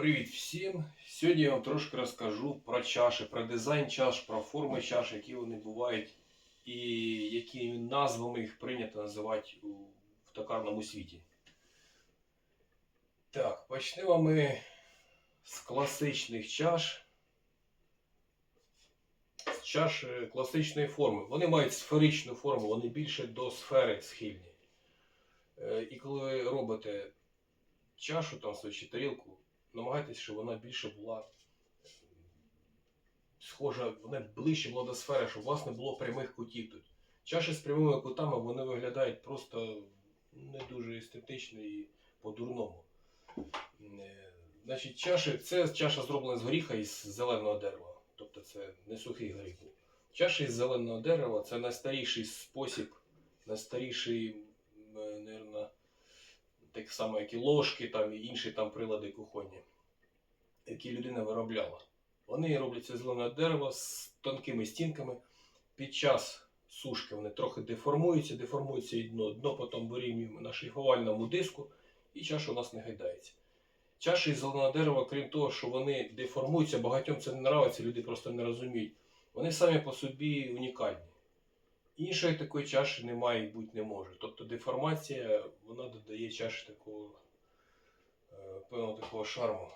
Привіт всім! Сьогодні я вам трошки розкажу про чаші, про дизайн чаш, про форми чаш, які вони бувають, і якими назвами їх прийнято називати в токарному світі. Так, почнемо ми з класичних чаш. З чаш е, класичної форми. Вони мають сферичну форму, вони більше до сфери схильні. Е, І коли ви робите чашу там свою чи тарілку, намагайтесь, щоб вона більше була схожа, вона ближче була до сфери, щоб у вас не було прямих кутів тут. Чаші з прямими кутами вони виглядають просто не дуже естетично і по-дурному. Е, Значить, чаші, це чаша зроблена з горіха із зеленого дерева. Тобто це не сухий горіх був. Чаша із зеленого дерева це найстаріший спосіб, найстаріший, мабуть, так само, як і ложки там, і інші там прилади кухонні, які людина виробляла. Вони робляться з зеленого дерева з тонкими стінками. Під час сушки вони трохи деформуються, деформується і дно. Дно потім вирівнюємо на шліфувальному диску, і чаша у нас не гайдається. Чаші із зеленого дерева, крім того, що вони деформуються, багатьом це не нравиться, люди просто не розуміють. Вони самі по собі унікальні. Іншої такої чаші немає і бути не може. Тобто деформація вона додає чаші такого е, певного такого шарму.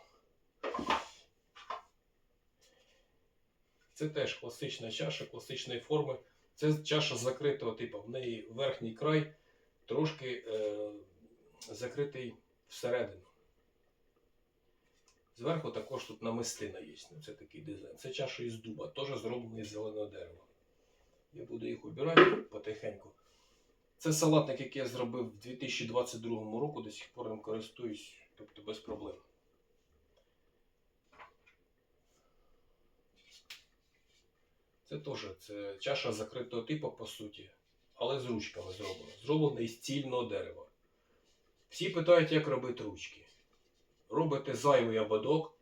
Це теж класична чаша, класичної форми. Це чаша закритого типу. В неї верхній край трошки е, закритий всередину. Зверху також тут намистина є. Це такий дизайн. Це чаша із дуба, теж зроблена із зеленого дерева. Я буду їх обирати потихеньку. Це салатник, який я зробив в 2022 року, до сих пор ним користуюсь, тобто без проблем. Це теж це чаша закритого типу, по суті, але з ручками зроблена. Зроблена із цільного дерева. Всі питають, як робити ручки. Робите зайвий ободок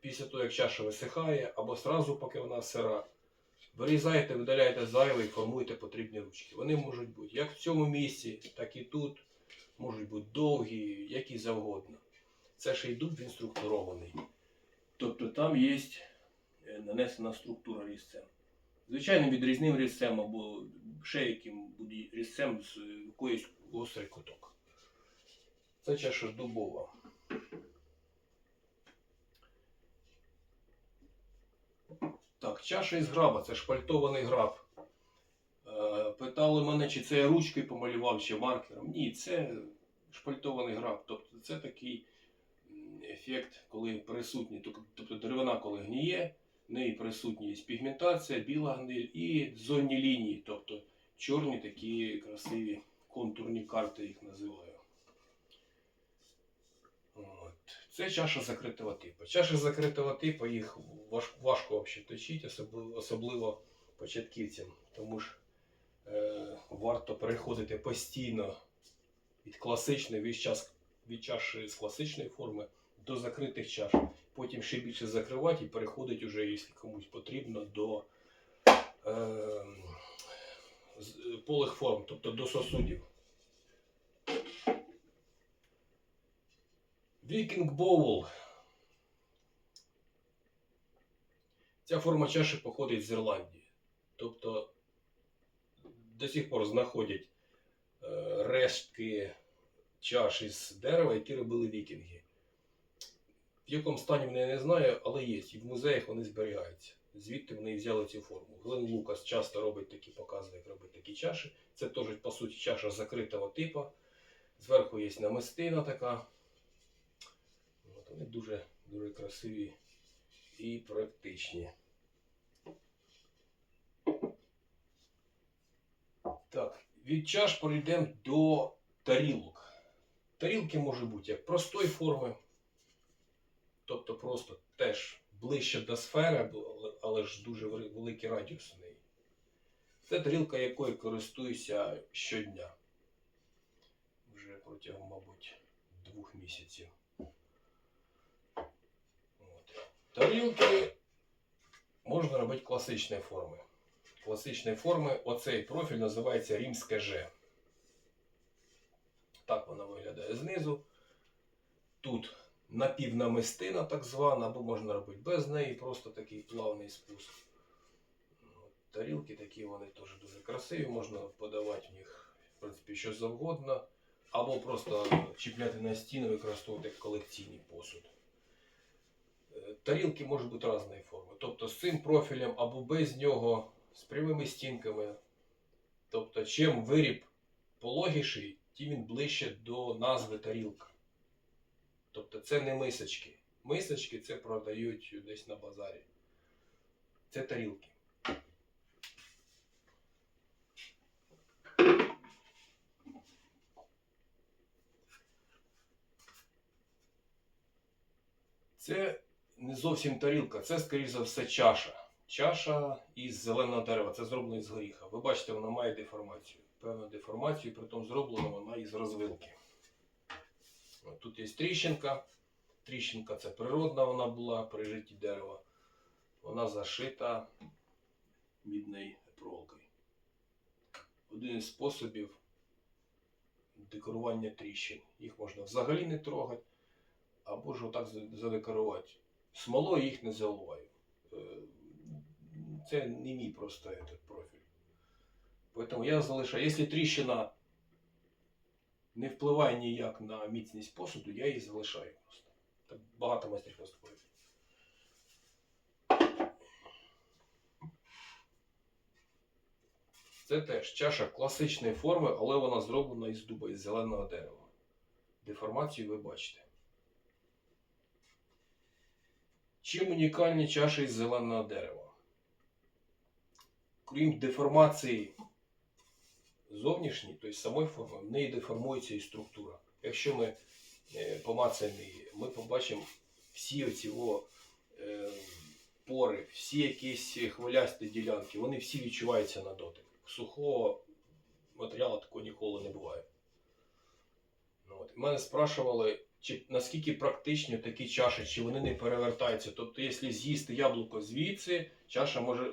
після того, як чаша висихає, або сразу, поки вона сира. Вирізаєте, видаляєте зайве і формуєте потрібні ручки. Вони можуть бути як в цьому місці, так і тут. Можуть бути довгі, які завгодно. Це ще й дуб він структурований. Тобто там є е, нанесена структура різцем. Звичайним відрізним різцем або ще яким буде різцем з е, якоїсь гострий куток. Це чаша дубова. Так, чаша із граба, це шпальтований граб. Е, Питали мене, чи це я ручкою помалював, чи маркером. Ні, це шпальтований граб. Тобто це такий ефект, коли присутній, тобто деревина, коли гніє, в неї присутня є пігментація, біла гниль і зонні лінії, тобто чорні такі красиві контурні карти їх називаю. От. Це чаша закритого типу. Чаші закритого типу їх важ, важко взагалі точити, особливо, особливо початківцям. Тому ж е, варто переходити постійно від класичної від, час, від чаші з класичної форми до закритих чаш. Потім ще більше закривати і переходить уже, якщо комусь потрібно, до е, полих форм, тобто до сосудів. Вікінг Боул. Ця форма чаші походить з Ірландії. Тобто до сих пор знаходять е, рештки чаш із дерева, які робили вікінги. В якому стані вони не знаю, але є. І в музеях вони зберігаються. Звідти вони і взяли цю форму. Глен Лукас часто робить такі, показує, як робить такі чаші. Це теж, по суті, чаша закритого типу. Зверху є намистина така. Вони дуже, дуже красиві і практичні. Так, від чаш перейдемо до тарілок. Тарілки можуть бути як простої форми, тобто просто теж ближче до сфери, але ж дуже великий радіус у неї. Це тарілка, якою користуюся щодня. Вже протягом, мабуть, двох місяців. От. Тарілки можна робити класичної форми. Класичної форми оцей профіль називається римське Ж. Так вона виглядає знизу. Тут напівнамистина так звана, або можна робити без неї, просто такий плавний спуск. Тарілки такі вони теж дуже красиві, можна подавати в них, в принципі, що завгодно, або просто чіпляти на стіну використовувати як колекційний посуд. Тарілки можуть бути різної форми. Тобто з цим профілем або без нього, з прямими стінками. Тобто, чим виріб пологіший, тим він ближче до назви тарілка. Тобто це не мисочки. Мисочки це продають десь на базарі. Це тарілки. Це зовсім тарілка, це, скоріш за все, чаша. Чаша із зеленого дерева, це зроблено із горіха. Ви бачите, вона має деформацію. Певну деформацію, при тому зроблена вона із розвилки. От Тут є тріщинка. Тріщинка це природна вона була при житті дерева. Вона зашита мідною проволокою. Один із способів декорування тріщин. Їх можна взагалі не трогати, або ж отак задекорувати. Смолою їх не заливаю. Е, Це не мій просто этот профіль. Поэтому я залишаю. Якщо тріщина не впливає ніяк на міцність посуду, я її залишаю просто. Так багато майстрів поступають. Це теж чаша класичної форми, але вона зроблена із дуба, із зеленого дерева. Деформацію ви бачите. Чим унікальні чаші із зеленого дерева? Крім деформації зовнішньої, тобто самої форми, в неї деформується і структура. Якщо ми е, помацаємо її, ми побачимо всі оці е, пори, всі якісь хвилясті ділянки, вони всі відчуваються на дотик. Сухого матеріалу такого ніколи не буває. Ну, от. Мене спрашували, чи наскільки практичні такі чаші, чи вони не перевертаються. Тобто, якщо з'їсти яблуко звідси, чаша може.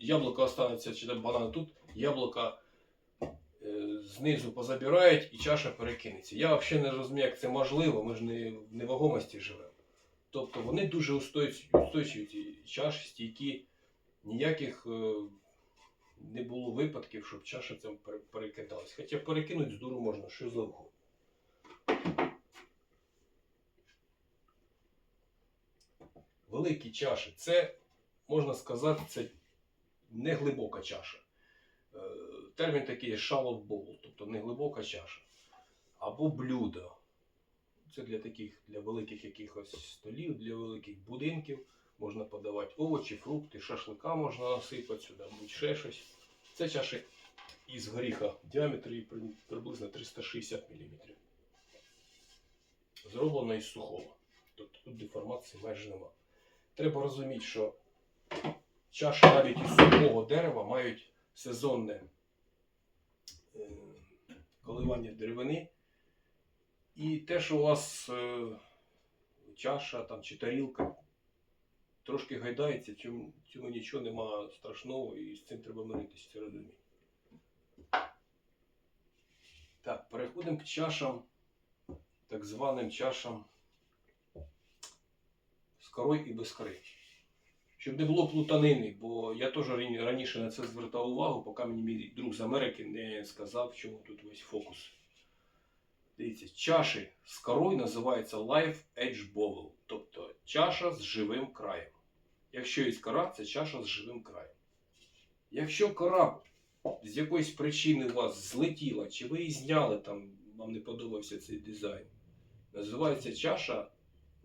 Яблуко останеться чи банан тут, яблука е, знизу позабирають і чаша перекинеться. Я взагалі не розумію, як це можливо, ми ж не в невагомості живемо. Тобто вони дуже устойчиві, ці чаші, стійкі, ніяких е, не було випадків, щоб чаша цим перекидалась. Хоча перекинуть з дуру можна, що завгодно. Великі чаші це, можна сказати, це не глибока чаша. Е, Термін такий shallow bowl, тобто не глибока чаша. Або блюдо. Це для таких, для великих якихось столів, для великих будинків. Можна подавати овочі, фрукти, шашлика можна насипати сюди, будь-ще щось. Це чаша із горіха при- приблизно 360 мм. Зроблена із сухого. Тобто тут деформації майже нема. Треба розуміти, що чаші навіть із сухого дерева мають сезонне е, коливання деревини. І те, що у вас е, чаша там, чи тарілка трошки гайдається, цьому, цьому нічого нема страшного і з цим треба миритися, це розуміти. Так, переходимо к чашам, так званим чашам корою і без кори. Щоб не було плутанини, бо я теж раніше на це звертав увагу, поки мені мій друг з Америки не сказав, в чому тут весь фокус. Дивіться, чаші з корою називаються Life Edge Bowl, тобто чаша з живим краєм. Якщо є кора, це чаша з живим краєм. Якщо кора з якоїсь причини у вас злетіла, чи ви її зняли, там, вам не подобався цей дизайн, називається чаша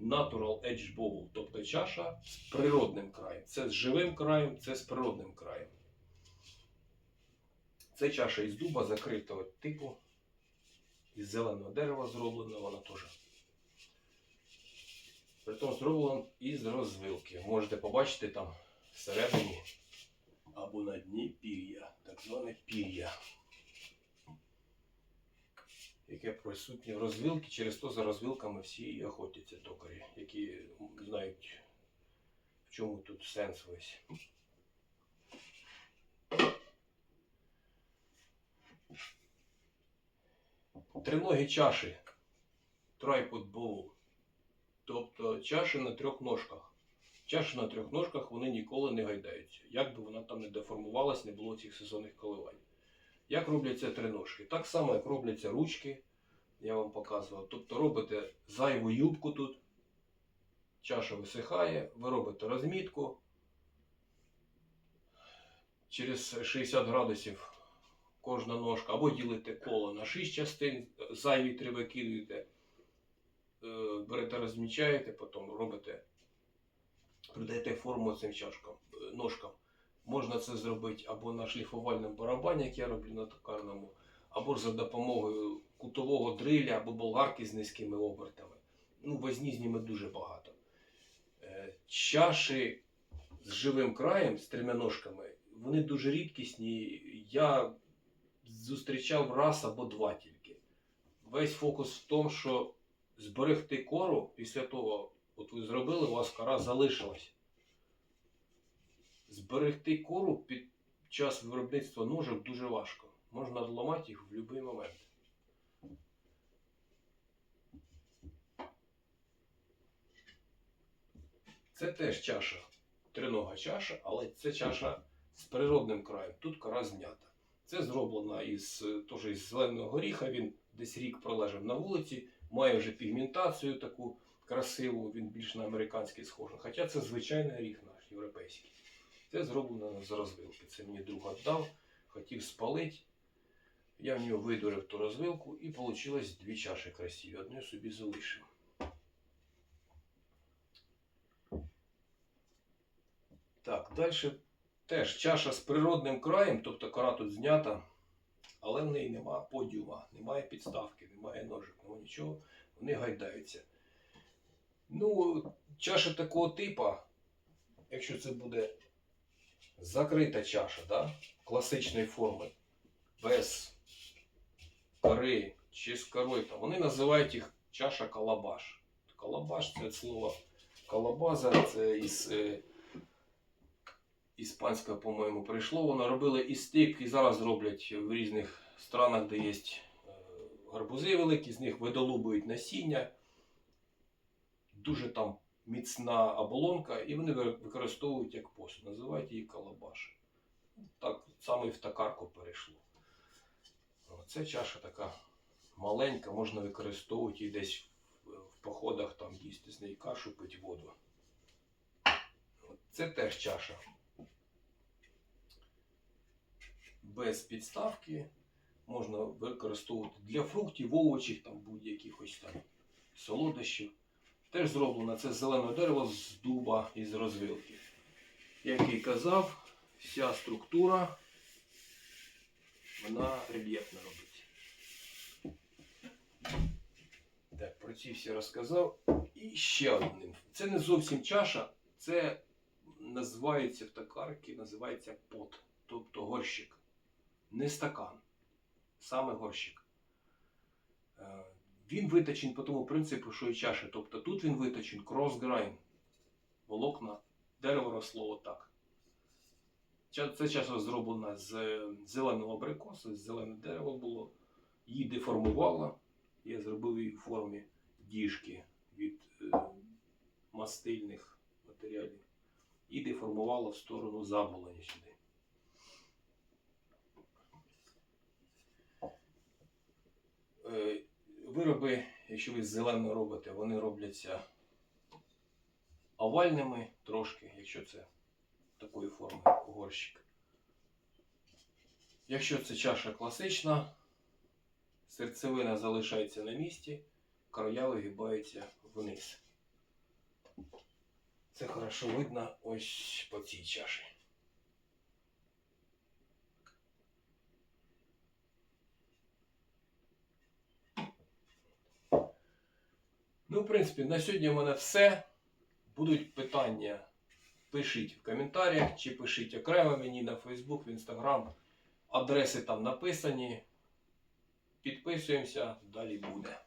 Natural Edge Bowl, тобто чаша з природним краєм. Це з живим краєм, це з природним краєм. Це чаша із дуба закритого типу, із зеленого дерева зроблена вона теж. Притом зроблена із розвилки. Можете побачити там всередині або на дні пір'я, так зване пір'я. Яке присутнє в розвилки, через то за розвилками всі і охотяться токарі, які знають, в чому тут сенс весь. Триногі чаші. Tripod bowl. Тобто чаші на трьох ножках. Чаші на трьох ножках вони ніколи не гайдаються. Як би вона там не деформувалась, не було цих сезонних коливань. Як робляться триножки? Так само, як робляться ручки, я вам показував. Тобто робите зайву юбку тут, чаша висихає, ви робите розмітку. Через 60 градусів кожна ножка, або ділите коло на 6 частин, зайві три викидуєте, е, берете, розмічаєте, потім робите, придаєте форму цим чашкам, е, ножкам. Можна це зробити або на шліфувальному барабані, як я роблю на токарному, або за допомогою кутового дриля або болгарки з низькими обертами. Ну, возні з ними дуже багато. Е, Чаші з живим краєм, з трьома ножками, вони дуже рідкісні. Я зустрічав раз або два тільки. Весь фокус в тому, що зберегти кору після того, от ви зробили, у вас кора залишилась. Зберегти кору під час виробництва ножок дуже важко. Можна відламати їх в будь-який момент. Це теж чаша, тринога чаша, але це чаша з природним краєм. Тут кора знята. Це зроблено із, теж із зеленого горіха. Він десь рік пролежав на вулиці, має вже пігментацію таку красиву, він більш на американський схожий. Хоча це звичайний горіх наш європейський. Це зроблено з розвилки. Це мені друг віддав, хотів спалити. Я в нього видурив ту розвилку і вийшло дві чаші красиві. Одну собі залишив. Так, далі теж чаша з природним краєм, тобто кора тут знята, але в неї нема подіума, немає підставки, немає ножик, немає нічого, вони гайдаються. Ну, чаша такого типу, якщо це буде закрита чаша, да, класичної форми, без кори чи з корою, вони називають їх чаша калабаш. Калабаш це від слова калабаза, це із. е, іспанська, по-моєму, прийшло. Воно робили і стик, і зараз роблять в різних странах, де є гарбузи великі, з них видолубують насіння. Дуже там міцна оболонка, і вони використовують як посуд. Називають її калабаш. Так саме і в токарку перейшло. Це чаша така маленька, можна використовувати її десь в, походах, там їсти з неї кашу, пити воду. Це теж чаша. без підставки можна використовувати для фруктів, овочів, там будь-яких там солодощів. Теж зроблено це з зеленого дерева з дуба і з розвилки. Як і казав, вся структура вона рельєфно робиться. Так, про ці всі розказав. І ще одним. Це не зовсім чаша, це називається в токарці, називається пот, тобто горщик не стакан, саме горщик. Він виточений по тому принципу, що і чаша. Тобто тут він виточений кросграйн. Волокна, дерево росло отак. Це часом зроблено з зеленого абрикосу, з зелене дерево було. Її деформувало. Я зробив її в формі діжки від е, мастильних матеріалів. І деформувало в сторону заболоні сюди. Е, Вироби, якщо ви з робите, вони робляться овальними трошки, якщо це такої форми горщик. Якщо це чаша класична, серцевина залишається на місці, края вигибаються вниз. Це хорошо видно ось по цій чаші. Ну, в принципі, на сьогодні в мене все. Будуть питання. Пишіть в коментарях чи пишіть окремо мені на Facebook, в Instagram. Адреси там написані. Підписуємося, далі буде.